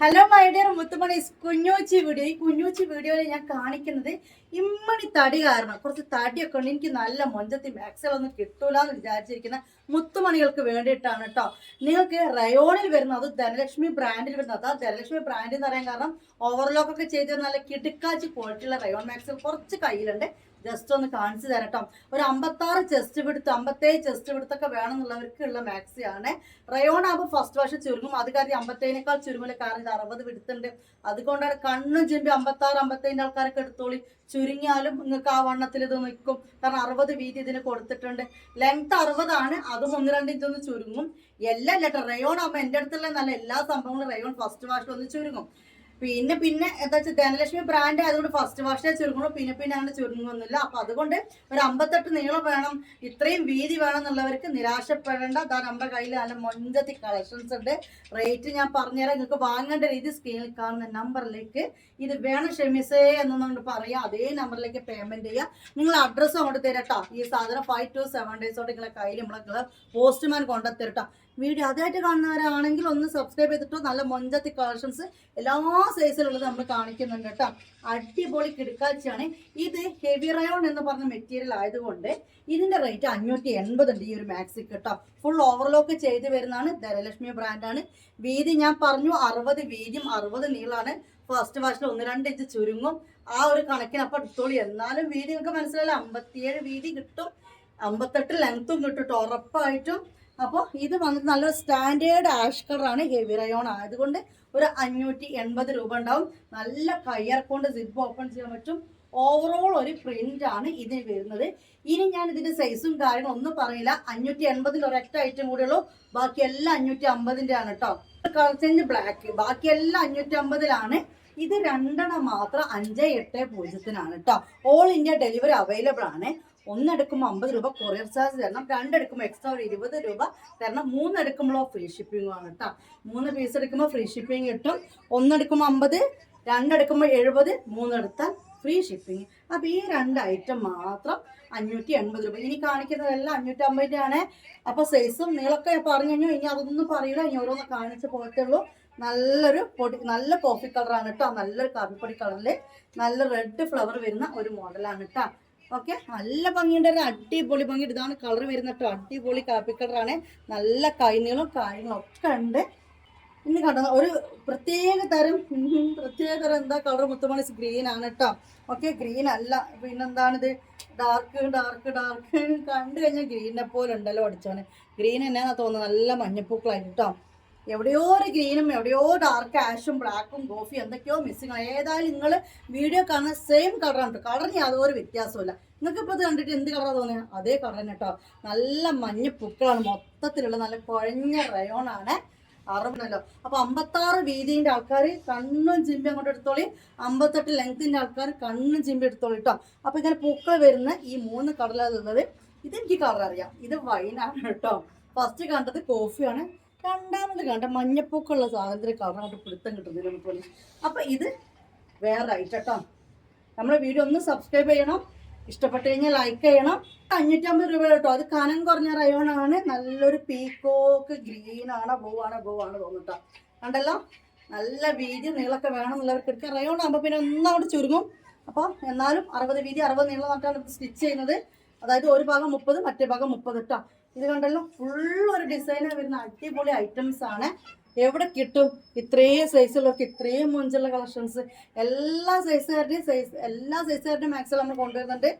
Hello my dear മുത്തുമണീസ് കുഞ്ഞൂച്ചി video ഈ കുഞ്ഞൂച്ചി വീഡിയോയിൽ ഞാൻ കാണിക്കുന്നത് ഇമ്മണി തടി കാരണം. കുറച്ച് തടിയൊക്കെ ഉണ്ട്. എനിക്ക് നല്ല മൊഞ്ചത്തി മാക്സിലൊന്നും കിട്ടൂല എന്ന് വിചാരിച്ചിരിക്കുന്ന മുത്തുമണികൾക്ക് വേണ്ടിയിട്ടാണ് കേട്ടോ നിങ്ങൾക്ക് റയോണിൽ വരുന്ന അത് ധനലക്ഷ്മി ബ്രാൻഡിൽ വരുന്ന അതാ ധനലക്ഷ്മി ബ്രാൻഡ് എന്ന് പറയാൻ കാരണം ഓവർലോക്ക് ഒക്കെ ചെയ്ത് നല്ല കിടുക്കാച്ച് ക്വാളിറ്റിയുള്ള റയോൺ മാക്സിൽ കുറച്ച് കയ്യിലുണ്ട്. ജസ്റ്റ് ഒന്ന് കാണിച്ചു തരട്ടോ. ഒരു അമ്പത്താറ് ചെസ്റ്റ് വിടുത്ത് അമ്പത്തേഴ് ചെസ്റ്റ് വേണമെന്നുള്ളവർക്കുള്ള മാക്സി ആണ്. റയോൺ ആകുമ്പോൾ ഫസ്റ്റ് വാഷ് ചുരുങ്ങും. അത് കാര്യം അമ്പത്തേനേക്കാൾ ചുരുങ്ങില്ല കാരണം ഇത് അറുപത് വിടുത്തുണ്ട് അതുകൊണ്ടാണ് കണ്ണും ചെമ്പി അമ്പത്താറ് അമ്പത്തേഴിന്റെ ആൾക്കാരൊക്കെ എടുത്തോളി. ചുരുങ്ങിയാലും നിങ്ങൾക്ക് ആ വണ്ണത്തിൽ ഇത് നിൽക്കും. കാരണം അറുപത് വീതി ഇതിന് കൊടുത്തിട്ടുണ്ട്. ലെങ്ത് അറുപതാണ്. അതും ഒന്ന് രണ്ട് ഇഞ്ചൊന്ന് ചുരുങ്ങും. എല്ലാം ലെറ്റർ റയോൺ ആകുമ്പോൾ എന്റെ അടുത്തുള്ള നല്ല എല്ലാ സംഭവങ്ങളും റയോൺ ഫസ്റ്റ് വാഷിൽ ഒന്ന് ചുരുങ്ങും. പിന്നെ പിന്നെ എന്താ വെച്ചാൽ ധനലക്ഷ്മി ബ്രാൻഡ് ആയതുകൊണ്ട് ഫസ്റ്റ് വാഷേ ചുരുങ്ങുള്ളൂ. പിന്നെ പിന്നെ അങ്ങനെ ചുരുങ്ങുന്നില്ല അപ്പൊ അതുകൊണ്ട് ഒരു അമ്പത്തെട്ട് നീളം വേണം. ഇത്രയും വീതി വേണം എന്നുള്ളവർക്ക് നിരാശപ്പെടേണ്ട. അതാ നമ്മുടെ കയ്യിൽ നല്ല മൊഞ്ചത്തി കളക്ഷൻസ് ഉണ്ട്. റേറ്റ് ഞാൻ പറഞ്ഞുതരാം. നിങ്ങൾക്ക് വാങ്ങേണ്ട രീതി സ്ക്രീനിൽ കാണുന്ന നമ്പറിലേക്ക് ഇത് വേണം. ക്ഷമിസേ എന്നൊന്നുകൊണ്ട് പറയാം. അതേ നമ്പറിലേക്ക് പേയ്മെന്റ് ചെയ്യുക നിങ്ങൾ അഡ്രസ്സ് അങ്ങോട്ട് തരട്ടോ. ഈ സാധനം ഫൈവ് ടു സെവൻ ഡേയ്സോട്ട് നിങ്ങളെ കയ്യിൽ നമ്മളെ പോസ്റ്റ്മാൻ കൊണ്ടുത്തരട്ടോ. വീഡിയോ അതായിട്ട് കാണുന്നവരാണെങ്കിൽ ഒന്ന് സബ്സ്ക്രൈബ് ചെയ്തിട്ടോ. നല്ല മൊഞ്ചത്തി കളക്ഷൻസ് എല്ലാ സൈസിലുള്ളത് നമ്മൾ കാണിക്കുന്നുണ്ട് കേട്ടോ. അടിപൊളി കിടക്കാച്ചാണ് ഇത് ഹെവി റയോൺ എന്ന് പറഞ്ഞ മെറ്റീരിയൽ ആയതുകൊണ്ട് ഇതിന്റെ റേറ്റ് അഞ്ഞൂറ്റി എൺപത് ഉണ്ട് ഈ ഒരു മാക്സി കേട്ടോ. ഫുൾ ഓവർലോക്ക് ചെയ്ത് വരുന്നതാണ്. ധനലക്ഷ്മി ബ്രാൻഡാണ് വീതി ഞാൻ പറഞ്ഞു അറുപത് വീതിയും അറുപത് നീളാണ്. ഫസ്റ്റ് വാഷിൽ ഒന്ന് രണ്ട് ഇഞ്ച് ചുരുങ്ങും. ആ ഒരു കണക്കിന് അപ്പം എടുത്തോളി. എന്നാലും വീതി നിങ്ങൾക്ക് മനസ്സിലായില്ല? അമ്പത്തിയേഴ് വീതി കിട്ടും. അമ്പത്തെട്ട് ലെങ്ത്തും കിട്ടും ട്ടോ, ഉറപ്പായിട്ടും അപ്പോൾ ഇത് വന്നിട്ട് നല്ലൊരു സ്റ്റാൻഡേർഡ് ആഷ് കളറാണ് ഹെവി റയോൺ ആയതുകൊണ്ട് ഒരു അഞ്ഞൂറ്റി എൺപത് രൂപ ഉണ്ടാവും. നല്ല കയ്യർ കൊണ്ട് സിബ് ഓപ്പൺ ചെയ്യാൻ പറ്റും. ഓവറോൾ ഒരു പ്രിന്റ് ആണ് ഇതിന് വരുന്നത്. ഇനി ഞാൻ ഇതിന്റെ സൈസും കാര്യങ്ങളും ഒന്നും പറയില്ല. അഞ്ഞൂറ്റി എൺപതിൽ ഒരൊറ്റ ഐറ്റം കൂടെ ഉള്ളൂ. ബാക്കി എല്ലാം അഞ്ഞൂറ്റി അമ്പതിന്റെ ആണ് കേട്ടോ കളർ ചേഞ്ച് ബ്ലാക്ക് ബാക്കി എല്ലാം അഞ്ഞൂറ്റി അമ്പതിലാണ്. ഇത് രണ്ടെണ്ണം മാത്രം അഞ്ച് എട്ട് പൂജ്യത്തിനാണ് കേട്ടോ ഓൾ ഇന്ത്യ ഡെലിവറി അവൈലബിൾ ആണ്. ഒന്നെടുക്കുമ്പോൾ അമ്പത് രൂപ കൊറിയർ ചാർജ് തരണം രണ്ടെടുക്കുമ്പോൾ എക്സ്ട്രാ ഒരു ഇരുപത് രൂപ തരണം. മൂന്നെടുക്കുമ്പോഴോ ഫ്രീ ഷിപ്പിംഗ് ആണ് കേട്ടോ മൂന്ന് പീസ് എടുക്കുമ്പോൾ ഫ്രീ ഷിപ്പിംഗ് കിട്ടും. ഒന്നെടുക്കുമ്പോൾ അമ്പത് രണ്ടെടുക്കുമ്പോൾ എഴുപത് മൂന്നെടുത്താൽ ഫ്രീ ഷിപ്പിംഗ് അപ്പോൾ ഈ രണ്ട് ഐറ്റം മാത്രം അഞ്ഞൂറ്റി എൺപത് രൂപ. ഇനി കാണിക്കുന്നതെല്ലാം അഞ്ഞൂറ്റി അമ്പതിന്റെ ആണ് അപ്പോൾ സൈസും നീളൊക്കെ പറഞ്ഞു കഴിഞ്ഞു. ഇനി അതൊന്നും പറയില്ല. ഇനി ഓരോന്ന് കാണിച്ച് പോയിട്ടേ ഉള്ളൂ. നല്ലൊരു പൊടി നല്ല കോഫി കളറാണ് കേട്ടോ നല്ലൊരു കാപ്പിപ്പൊടി കളറിൽ നല്ല റെഡ് ഫ്ലവർ വരുന്ന ഒരു മോഡലാണ് കേട്ടോ ഓക്കെ നല്ല ഭംഗിയുണ്ട്. ഒരു അടിപൊളി ഭംഗി. ഇതാണ് കളർ വരുന്ന കേട്ടോ. അടിപൊളി കാപ്പി കളറാണ് നല്ല കൈനീളും കാര്യങ്ങളും ഒക്കെ ഉണ്ട്. ഇനി കണ്ടോ? ഒരു പ്രത്യേക തരം പ്രത്യേക തരം എന്താ കളർ മുത്തുമണി ഗ്രീൻ ആണ് കേട്ടോ. ഓക്കെ ഗ്രീൻ അല്ല. പിന്നെന്താണിത്? ഡാർക്ക് ഡാർക്ക് ഡാർക്ക് കണ്ടു കഴിഞ്ഞാൽ ഗ്രീനെ പോലെ ഉണ്ടല്ലോ അടിച്ചോനെ ഗ്രീൻ എന്നാ തോന്നുന്നത്. നല്ല മഞ്ഞപ്പൂക്കളായിട്ട് കേട്ടോ. എവിടെയോ ഒരു ഗ്രീനും എവിടെയോ ഡാർക്ക് ആഷും ബ്ലാക്കും കോഫി എന്തൊക്കെയോ മിസ്സിങ് ഏതായാലും നിങ്ങൾ വീഡിയോ കാണുന്ന സെയിം കളറാണ് കേട്ടോ കളറിന് യാതൊരു വ്യത്യാസമില്ല നിങ്ങൾക്ക് ഇപ്പോൾ ഇത് കണ്ടിട്ട് എന്ത് കളറാണ് തോന്നിയത് അതേ കളർ തന്നെ കേട്ടോ നല്ല മഞ്ഞ പൂക്കളാണ്. മൊത്തത്തിലുള്ള നല്ല കുഴഞ്ഞ റയോണാണ് അറുപതല്ലോ അപ്പൊ അമ്പത്താറ് വീതിന്റെ ആൾക്കാർ കണ്ണും ചിമ്പി അങ്ങോട്ട് എടുത്തോളി. അമ്പത്തെട്ട് ലെങ്ത്തിന്റെ ആൾക്കാർ കണ്ണും ചിമ്പി എടുത്തോളി കേട്ടോ അപ്പൊ ഇങ്ങനെ പൂക്കൾ വരുന്ന ഈ മൂന്ന് കളറിലുള്ളത് ഇതെനിക്ക് കളർ അറിയാം. ഇത് വൈനാണ് കേട്ടോ ഫസ്റ്റ് കണ്ടത് കോഫിയാണ് രണ്ടാമത് കണ്ട മഞ്ഞപ്പൂക്കുള്ള സാധനത്തിന് കവറായിട്ട് പിടുത്തം കിട്ടുന്നില്ല പോലെ അപ്പൊ ഇത് വേറെ കേട്ടോ. നമ്മുടെ വീഡിയോ ഒന്ന് സബ്സ്ക്രൈബ് ചെയ്യണം. ഇഷ്ടപ്പെട്ട് കഴിഞ്ഞാൽ ലൈക്ക് ചെയ്യണം. അഞ്ഞൂറ്റമ്പത് രൂപ കേട്ടോ. അത് കനം കുറഞ്ഞ റയോണാണ്. നല്ലൊരു പീക്കോക്ക് ഗ്രീൻ ആണ്. പോവാണ് പോവാണ് തോന്നിട്ടോ കണ്ടല്ലോ? നല്ല വീതി നീളമൊക്കെ വേണമെന്നുള്ളവർക്ക് റയോൺ ആകുമ്പോൾ പിന്നെ ഒന്നവിടെ ചുരുങ്ങും. അപ്പോൾ എന്നാലും അറുപത് വീതി അറുപത് നീളം നട്ടാണ് സ്റ്റിച്ച് ചെയ്യുന്നത്. അതായത് ഒരു ഭാഗം മുപ്പത് മറ്റേ ഭാഗം മുപ്പത് കേട്ടോ ഇത് കണ്ടല്ലോ? ഫുൾ ഒരു ഡിസൈനിൽ വരുന്ന അടിപൊളി ഐറ്റംസ് ആണ്. എവിടെ കിട്ടും? ഇത്രയും സൈസുള്ളവർക്ക് ഇത്രയും മുഞ്ചുള്ള കളക്ഷൻസ് എല്ലാ സൈസുകാരുടെയും സൈസ് എല്ലാ സൈസുകാരുടെയും മാക്സിമം നമ്മൾ കൊണ്ടുവരുന്നുണ്ട്.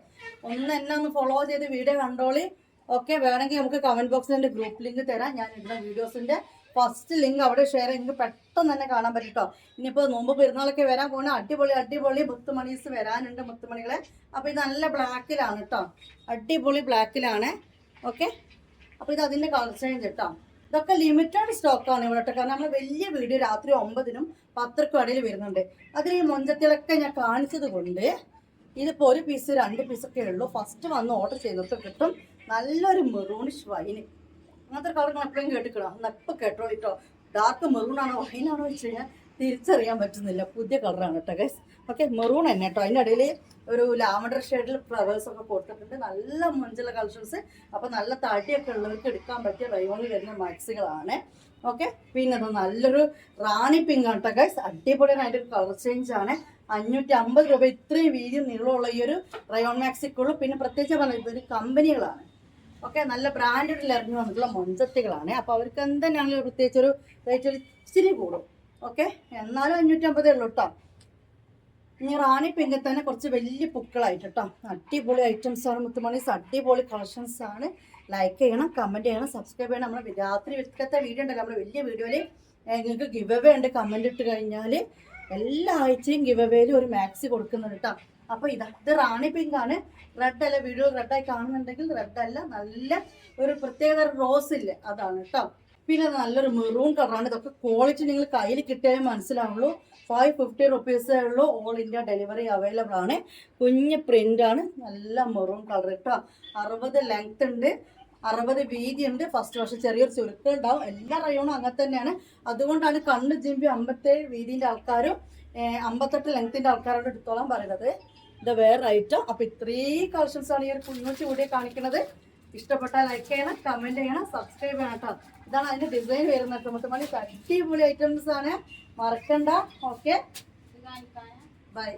ഒന്ന് എന്നെ ഒന്ന് ഫോളോ ചെയ്ത് വീഡിയോ കണ്ടോളി. ഓക്കെ വേണമെങ്കിൽ നമുക്ക് കമന്റ് ബോക്സിൽ എന്റെ ഗ്രൂപ്പ് ലിങ്ക് തരാം. ഞാൻ ഇടുന്ന വീഡിയോസിന്റെ ഫസ്റ്റ് ലിങ്ക് അവിടെ ഷെയർ നിങ്ങൾക്ക് പെട്ടെന്ന് തന്നെ കാണാൻ പറ്റും കേട്ടോ ഇനിയിപ്പോൾ നോമ്പ് പെരുന്നാളൊക്കെ വരാൻ പോകുന്ന അടിപൊളി അടിപൊളി മുത്തുമണീസ് വരാനുണ്ട് മുത്തുമണികളെ. അപ്പോൾ ഇത് നല്ല ബ്ലാക്കിലാണ് കേട്ടോ അടിപൊളി ബ്ലാക്കിലാണ് ഓക്കെ അപ്പോൾ ഇത് അതിന്റെ കളർ ചേഞ്ച് ഇതൊക്കെ ലിമിറ്റഡ് സ്റ്റോക്കാണ് ഇവിടെ കാരണം നമ്മൾ വലിയ വീഡിയോ രാത്രി ഒമ്പതിനും പത്തർക്കും ഇടയിൽ വരുന്നുണ്ട്. അതിൽ ഈ മൊഞ്ചത്തിലൊക്കെ ഞാൻ കാണിച്ചത് കൊണ്ട് ഇതിപ്പോൾ ഒരു പീസ് രണ്ട് പീസൊക്കെ ഉള്ളൂ. ഫസ്റ്റ് വന്ന് ഓർഡർ ചെയ്തിട്ട് കിട്ടും നല്ലൊരു മെറൂണിഷ് വൈന് അങ്ങനത്തെ കളർ ഞാൻ എപ്പോഴും കേട്ടിക്കണം എന്നാൽ ഇപ്പം കേട്ടോ കേട്ടോ ഡാർക്ക് മെറൂൺ ആണോ വൈനാണോ വെച്ച് കഴിഞ്ഞാൽ തിരിച്ചറിയാൻ പറ്റുന്നില്ല. പുതിയ കളറാണ് കേട്ടോ ഗൈസ് ഓക്കെ മെറൂൺ തന്നെ കേട്ടോ. അതിന്റെ ഇടയിൽ ഒരു ലാവണ്ടർ ഷെയ്ഡിൽ ഫ്ലവേഴ്സ് ഒക്കെ കൊടുത്തിട്ടുണ്ട്. നല്ല മഞ്ചുള്ള കളക്ഷൻസ് അപ്പോൾ നല്ല തടിയൊക്കെ ഉള്ളവർക്ക് എടുക്കാൻ പറ്റിയ റയോണിൽ വരുന്ന മാക്സികളാണ് ഓക്കെ പിന്നെ അത് നല്ലൊരു റാണി പിങ്ക് ആണ് കേട്ടോ ഗൈസ് അടിപൊളിയാണ് അതിന്റെ ഒരു കളർ ചേഞ്ച് ആണ്. അഞ്ഞൂറ്റി അമ്പത് രൂപ ഇത്രയും വീതി നീളമുള്ള ഈ ഒരു റയോൺ മാക്സിക്കുള്ളൂ പിന്നെ പ്രത്യേകിച്ച് പറഞ്ഞത് ഇതൊരു കമ്പനികളാണ്. ഓക്കെ നല്ല ബ്രാൻഡഡിൽ ഇറങ്ങി വന്നിട്ടുള്ള മൊഞ്ചത്തികളാണ് അപ്പോൾ അവർക്ക് എന്തെങ്കിലും പ്രത്യേകിച്ച് ഒരു റേറ്റ് ഇച്ചിരി കൂടും. ഓക്കെ? എന്നാലും അഞ്ഞൂറ്റമ്പതേ ഉള്ളൂ കേട്ടോ ഇനി റാണി പിങ്കിൽ തന്നെ കുറച്ച് വലിയ പൂക്കളായിട്ട് കേട്ടോ അടിപൊളി ഐറ്റംസ് ആണ് മുത്തുമണീസ് അടിപൊളി കളക്ഷൻസ് ആണ്. ലൈക്ക് ചെയ്യണം കമന്റ് ചെയ്യണം സബ്സ്ക്രൈബ് ചെയ്യണം. നമ്മൾ രാത്രി വിൽക്കത്തെ വീഡിയോ ഉണ്ടല്ലോ നമ്മൾ വലിയ വീഡിയോയിൽ നിങ്ങൾക്ക് ഗിവ് അവേ ഉണ്ട് കമന്റ് ഇട്ട് കഴിഞ്ഞാൽ എല്ലാ ആഴ്ചയും ഗിവ് അവേയിൽ ഒരു മാക്സി കൊടുക്കുന്നുണ്ട് കേട്ടോ അപ്പോൾ ഇത് ഇത് റാണി പിങ്ക് ആണ്. റെഡ് അല്ല വീഡിയോ റെഡായി കാണുന്നുണ്ടെങ്കിൽ റെഡ് അല്ല നല്ല ഒരു പ്രത്യേക റോസ് ഇല്ലേ അതാണ് കേട്ടോ പിന്നെ നല്ലൊരു മെറൂൺ കളറാണ് ഇതൊക്കെ ക്വാളിറ്റി നിങ്ങൾ കയ്യിൽ കിട്ടിയാലേ മനസ്സിലാവുള്ളൂ. ഫൈവ് ഫിഫ്റ്റി റുപ്പീസേ ഉള്ളൂ. ഓൾ ഇന്ത്യ ഡെലിവറി അവൈലബിൾ ആണ്. കുഞ്ഞ് ആണ്. നല്ല മെറൂൺ കളർ കേട്ടോ അറുപത് ലെങ്ത് ഉണ്ട്. അറുപത് വീതി ഉണ്ട്. ഫസ്റ്റ് വർഷം ചെറിയൊരു ചുരുക്കം ഉണ്ടാവും. എല്ലാ റയോണും അങ്ങനെ തന്നെയാണ്. അതുകൊണ്ടാണ് കണ്ണ് ജിമ്പി അമ്പത്തേഴ് വീതിന്റെ ആൾക്കാരും അമ്പത്തെട്ട് ലെങ്ത്തിന്റെ ആൾക്കാരോട് എടുത്തോളാൻ പറയുന്നത്. ഇത് വേറെ ഐറ്റം അപ്പം ഇത്രയും കളക്ഷൻസ് ആണ് ഈ ഒരു കൂടി കാണിക്കുന്നത്. ഇഷ്ടപ്പെട്ടാൽ ലൈക്ക് ചെയ്യണം കമന്റ് ചെയ്യണം സബ്സ്ക്രൈബ് ചെയ്യണം കേട്ടോ. ഇതാണ് അതിന്റെ ഡിസൈൻ വരുന്നത്. മൊത്തമണി അടിപൊളി ഐറ്റംസ് ആണ്. മറക്കണ്ട. Okay bye